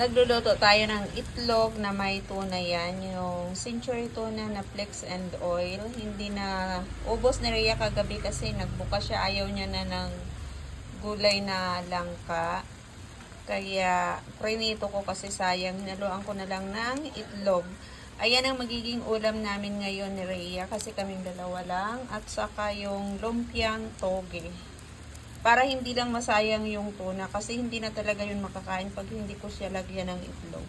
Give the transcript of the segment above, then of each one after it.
Nagluluto tayo ng itlog na may tuna yan. Yung century tuna na flex and oil. Hindi na ubos ni Rhea kagabi kasi nagbukas siya. Ayaw niya na ng gulay na langka. Kaya prinito ko kasi sayang. Naluan ko na lang ng itlog. Ayan ang magiging ulam namin ngayon ni Rhea kasi kaming dalawa lang. At saka yung lumpiang toge para hindi lang masayang yung tuna kasi hindi na talaga yun makakain pag hindi ko siya lagyan ng itlog.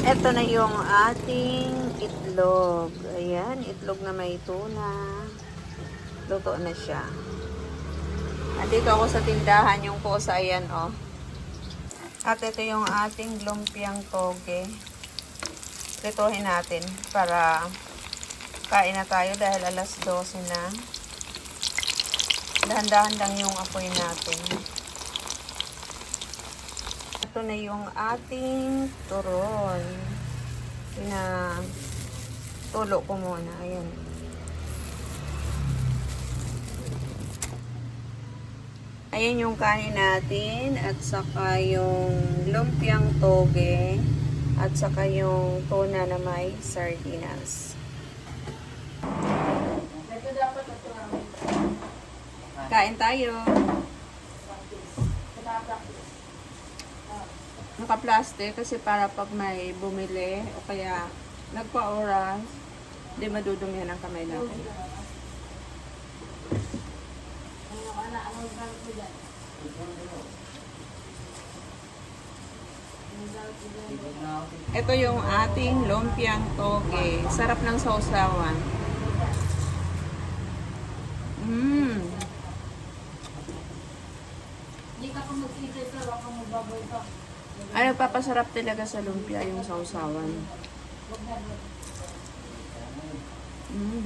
Ito na yung ating itlog. Ayan, itlog na may tuna. Luto na siya. Andito ako sa tindahan, yung posa, ayan oh. At ito yung ating lumpiang toge. Prituhin natin para kain na tayo dahil alas 12 na. Dahan-dahan lang yung apoy natin. Ito na yung ating turon. Pina tulo ko muna. Ayan. Ayan yung kanin natin at saka yung lumpiang toge at saka yung tuna na may sardinas. Kain tayo. Naka-plastic kasi para pag may bumili o kaya nagpa-oras, hindi madudumihan ang kamay natin. Ito yung ating lumpiang toge. Sarap ng sausawan. Mmm. Hindi ka pa mag-isip ka, baka magbaboy ka. Ano, papasarap talaga sa lumpia yung sausawan. Mm.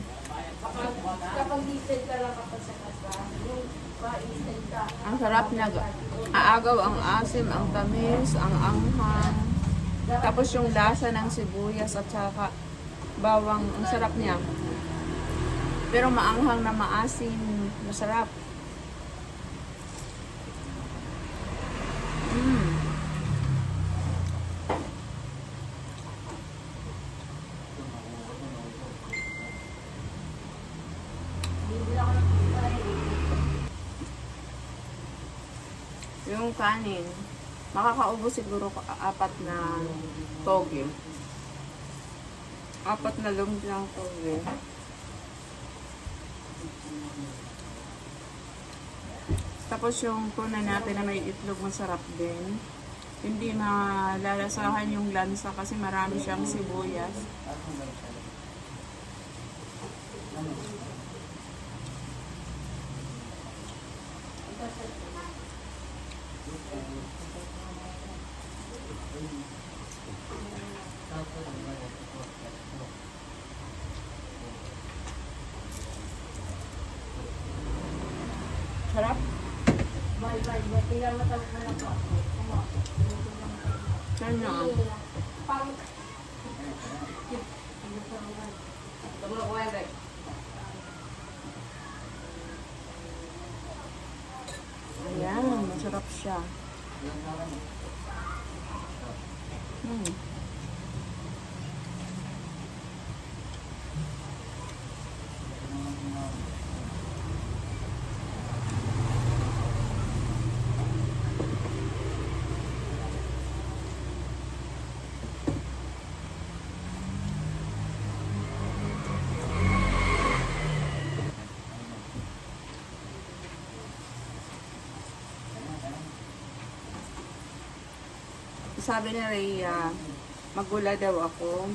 Kapag, isip ka lang kapag sa kasa, yung pa-isip ka. Ang sarap na aagaw ang asim, ang tamis, ang anghang. Tapos yung lasa ng sibuyas at saka bawang, ang sarap niya. Pero maanghang na maasim, masarap. Mm. Yung kanin, makakaubos siguro ka- apat na toge. Apat na lumpiang toge. Tapos yung tuna natin na may itlog masarap din. Hindi malalasahan yung lansa kasi marami siyang sibuyas. Sarap. Bye, mo talaga na. Ayan, masarap siya. Hmm. Sabi ni Rhea, magula daw ako,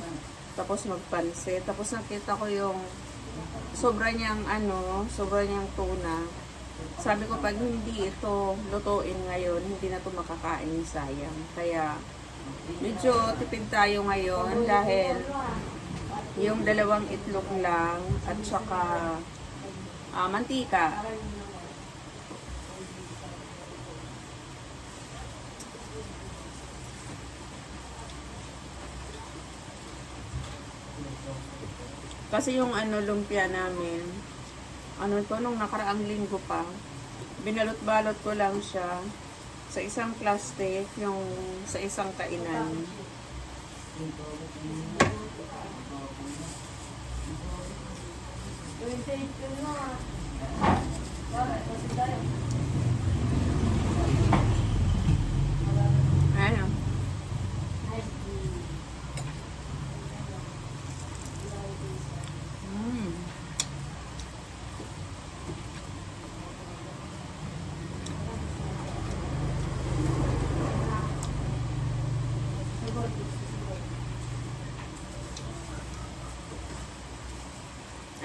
tapos magpansit. Tapos nakita ko yung sobra niyang ano, sobra niyang tuna. Sabi ko, pag hindi ito lutuin ngayon, hindi na ito makakain sayang. Kaya, medyo tipid tayo ngayon dahil yung dalawang itlog lang at saka ah, mantika. Kasi yung ano lumpia namin, ano to nung nakaraang linggo pa, binalot-balot ko lang siya. Sa isang plastic, yung sa isang kainan. Twenty-eight na. Bakit? Kasi tayo. Ano? Mm.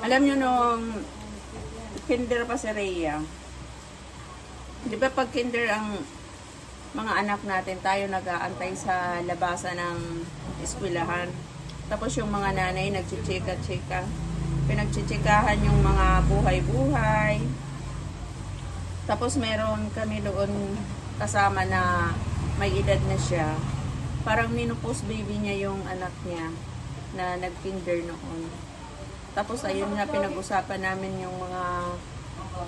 Alam nyo nung kinder pa si Rhea, di ba pag kinder ang mga anak natin, tayo nag-aantay sa labasan ng eskwelahan. Tapos yung mga nanay nagchichika-chika. Pinagchichikahan yung mga buhay-buhay. Tapos meron kami doon kasama na may edad na siya. Parang minupos baby niya yung anak niya na nag-kinder noon. Tapos ayun nga pinag-usapan namin yung mga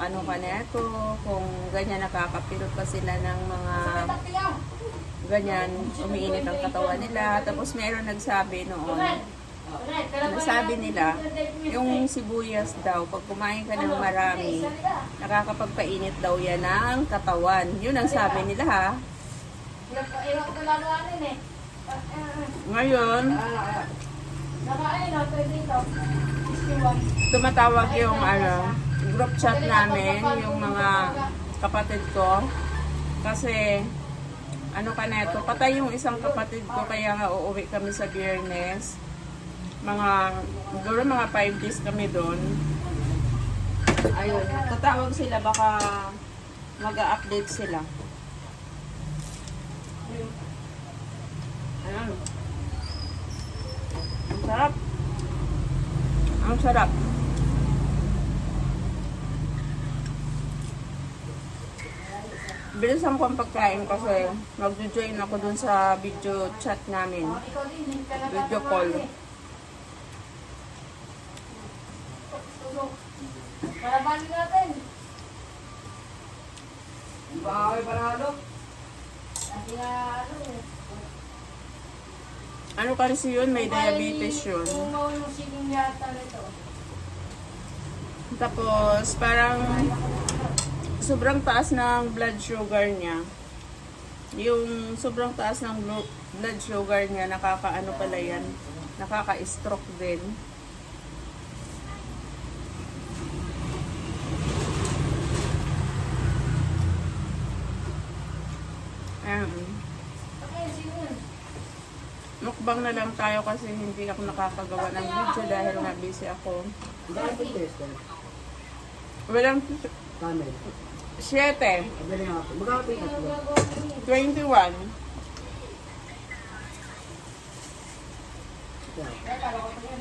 ano ka neto, kung ganyan nakakapilot pa sila ng mga ganyan, umiinit ang katawan nila. Tapos meron nagsabi noon, nasabi nila, yung sibuyas daw, pag kumain ka ng marami, nakakapagpainit daw yan ng katawan. Yun ang sabi nila ha. Ngayon, tumatawag yung ano, group chat namin, yung mga kapatid ko. Kasi, ano ka neto, patay yung isang kapatid ko, kaya nga uuwi kami sa biyernes. Mga, siguro mga 5 days kami doon. Ayun, tatawag sila, baka mag-update sila. Ayun. Ang sarap. Ang sarap. Bilisan ko ang pagkain kasi mag-join ako dun sa video chat namin. Video call. eh. Tulog. Kalabanin natin. Bahay panalo. Kasi nga, ano eh. Ano kasi yun? May diabetes yun. Tumaw yung siling yata nito. Tapos parang sobrang taas ng blood sugar niya. Yung sobrang taas ng blo- blood sugar niya, nakakaano pala yan, nakaka-stroke din. Ayan. Okay, sino yun? Mukbang na lang tayo kasi hindi ako nakakagawa ng video dahil nga busy ako. Dahil po test. Walang Kami. 7, Abili nga niyo. 21. Yan. Kala ko pa yan.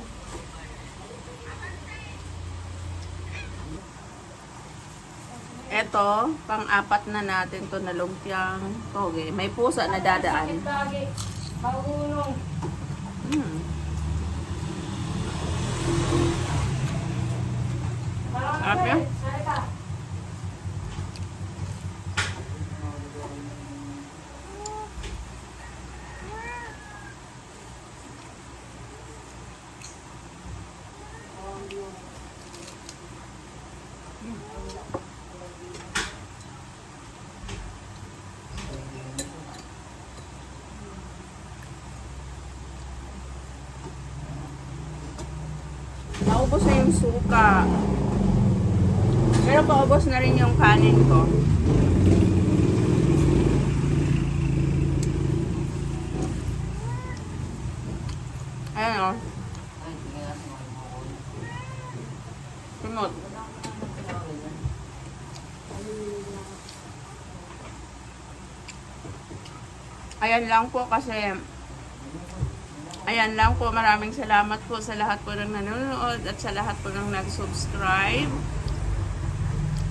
Eto, pang-apat na natin to na lumpiang toge. May pusa na dadaan. Sakit naubos na yung suka. Pero paubos na rin yung kanin ko. Ayan o. Sunod. Ayan lang po kasi Ayan lang po, maraming salamat po sa lahat po ng nanonood at sa lahat po ng nag-subscribe.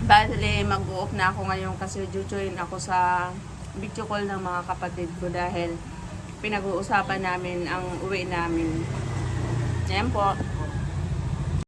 Bale, mag-off na ako ngayon kasi jujoin ako sa video call ng mga kapatid ko dahil pinag-uusapan namin ang uwi namin. Ayan po.